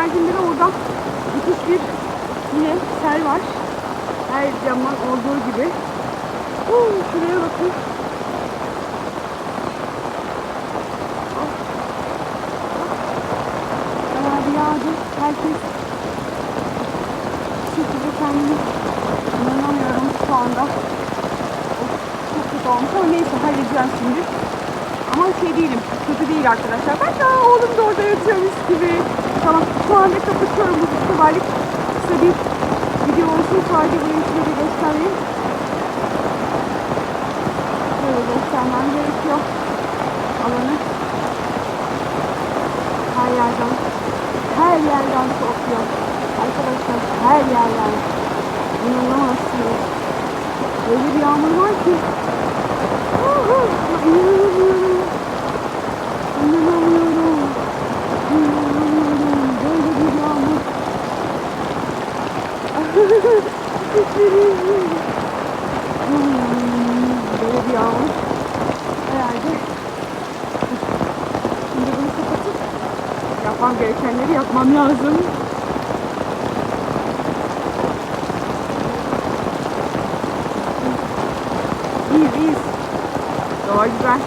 geldiğimde de orada müthiş bir yine sel var. Her zaman olduğu gibi. Oo, şuraya bakın. Bayağı bir yağdı. Herkes bir şekilde kendini inanamıyorum şu anda. Çok kötü olmuş ama neyse halledeceğim şimdi. Ama şey değilim, kötü değil arkadaşlar. Bak ya oğlum da orada yatıyormuş gibi. Tamam, anda kapatıyorum bu seferlik. Kısa bir video olsun. Sadece burayı size göstereyim. Böyle göstermem gerekiyor. Alanı. Her yerden, her yerden kokuyor. Arkadaşlar her yerden. İnanamazsınız. Öyle bir yağmur var ki. Uhu, İnanamıyorum. İnanamıyorum. İnanamıyorum. Böyle bir yağmur. Hmm, Böyle bir yağmur. Herhalde. Şimdi bunu kapatıp yapmam gerekenleri yapmam lazım. İyiyiz, iyiyiz. Doğa güzel.